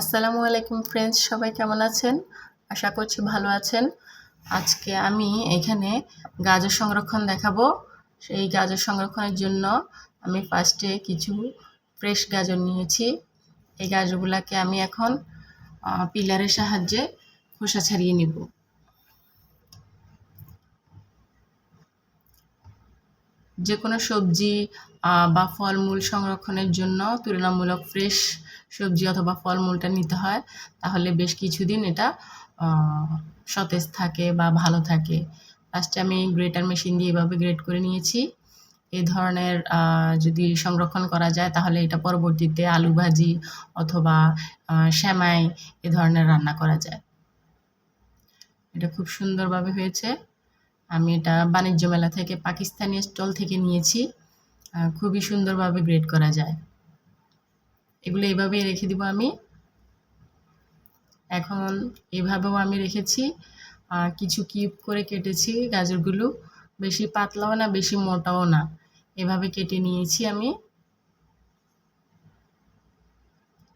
আসসালামু আলাইকুম ফ্রেন্ডস সবাই কেমন আছেন? আশা করছি ভালো আছেন। আজকে আমি এখানে গাজর সংরক্ষণ দেখাবো। সেই গাজর সংরক্ষণের জন্য আমি ফার্স্টে কিছু ফ্রেশ গাজর নিয়েছি। এই গাজরগুলোকে আমি এখন পিলারের সাহায্যে খোসা ছাড়িয়ে নিব। যে কোনো সবজি বা ফলমূল সংরক্ষণের জন্য তুলনামূলক ফ্রেশ সবজি অথবা ফলমূলটা নিতে হয়, তাহলে বেশ কিছুদিন এটা সতেজ থাকে বা ভালো থাকে। ফার্স্টে আমি গ্রেটার মেশিন দিয়ে এভাবে গ্রেট করে নিয়েছি। এ ধরনের যদি সংরক্ষণ করা যায়, তাহলে এটা পরবর্তীতে আলু ভাজি অথবা শ্যামাই এ ধরনের রান্না করা যায়। এটা খুব সুন্দরভাবে হয়েছে। আমি এটা বাণিজ্য মেলা থেকে, পাকিস্তানি স্টল থেকে নিয়েছি। খুবই সুন্দরভাবে গ্রেড করা যায়। এগুলো এভাবেই রেখে দিব আমি। এখন এভাবেও আমি রেখেছি। কিছু কিউব করে কেটেছি গাজরগুলো। বেশি পাতলাও না, বেশি মোটাও না। এভাবে কেটে নিয়েছি আমি।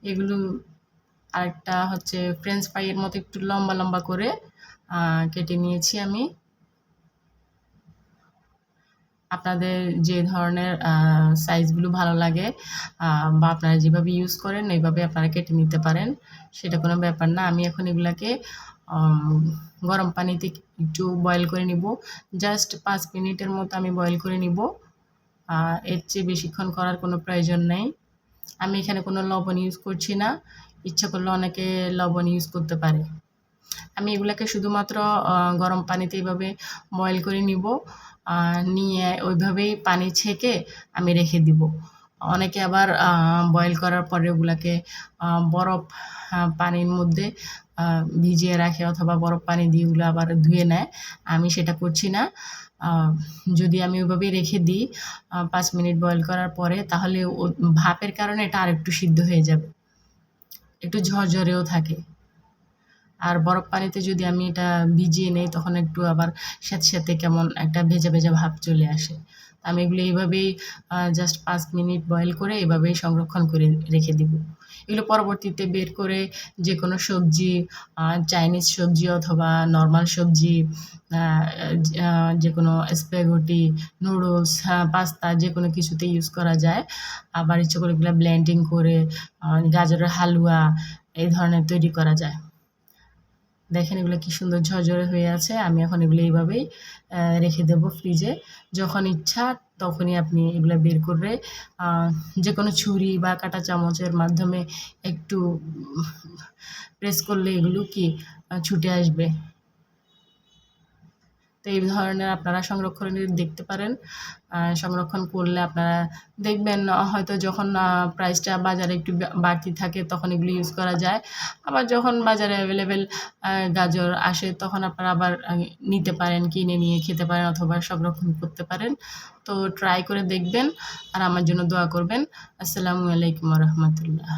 এগুলো আরেকটা হচ্ছে ফ্রেঞ্চ ফ্রাইয়ের মতো একটু লম্বা লম্বা করে কেটে নিয়েছি আমি। আপনাদের যে ধরনের সাইজগুলো ভালো লাগে বা আপনারা যেভাবে ইউজ করেন, এইভাবে আপনারা কেটে নিতে পারেন, সেটা কোনো ব্যাপার না। আমি এখন এগুলাকে গরম পানিতে একটু বয়েল করে নিব। জাস্ট পাঁচ মিনিটের মতো আমি বয়েল করে নিব। এর চেয়ে বেশিক্ষণ করার কোনো প্রয়োজন নেই। আমি এখানে কোনো লবণ ইউজ করছি না। ইচ্ছা করলে অনেকে লবণ ইউজ করতে পারে। আমি এগুলাকে শুধুমাত্র গরম পানিতে এইভাবে বয়েল করে নিব নিয়ে ওইভাবেই পানি ছেঁকে আমি রেখে দিব। অনেকে আবার বয়েল করার পরে ওগুলাকে বরফ পানির মধ্যে ভিজিয়ে রাখে অথবা বরফ পানি দিয়ে ওগুলো আবার ধুয়ে নেয়। আমি সেটা করছি না। যদি আমি ওইভাবেই রেখে দিই পাঁচ মিনিট বয়েল করার পরে তাহলে ভাপের কারণে এটা আরেকটু সিদ্ধ হয়ে যাবে। একটু ঝরঝরেও থাকে। আর বরফ পানিতে যদি আমি এটা ভিজিয়ে নেই, তখন একটু আবার স্যাঁত স্যাঁতে কেমন একটা ভেজা ভেজা ভাব চলে আসে। আমি এগুলো এইভাবেই জাস্ট পাঁচ মিনিট বয়েল করে এভাবেই সংরক্ষণ করে রেখে দিব। এগুলো পরবর্তীতে বের করে যে কোনো সবজি চাইনিজ সবজি অথবা নর্মাল সবজি যে কোনো স্প্যাগটি নুডলস পাস্তা যে কোনো কিছুতে ইউজ করা যায়। আবার ইচ্ছে করে এগুলো ব্লেন্ডিং করে গাজরের হালুয়া, এই ধরনের তৈরি করা যায়। দেখেন এগুলো কি সুন্দর ঝরঝরে হয়ে আছে, আমি এখন এগুলো এইভাবেই রেখে দেব ফ্রিজে যখন ইচ্ছা তখনই আপনি এগুলো বের করে যে কোনো ছুরি বা কাটা চামচের মাধ্যমে একটু প্রেস করলে এগুলো কি ছুটে আসবে। এই ধরনের আপনারা সংরক্ষণ দেখতে পারেন। সংরক্ষণ করলে আপনারা দেখবেন, হয়তো যখন প্রাইসটা বাজারে একটু বাড়তি থাকে তখন এগুলো ইউজ করা যায়। আবার যখন বাজারে অ্যাভেলেবেল গাজর আসে তখন আপনারা আবার নিতে পারেন, কিনে নিয়ে খেতে পারেন অথবা সংরক্ষণ করতে পারেন। তো ট্রাই করে দেখবেন আর আমার জন্য দোয়া করবেন। আসসালামু আলাইকুম রহমতুল্লাহ।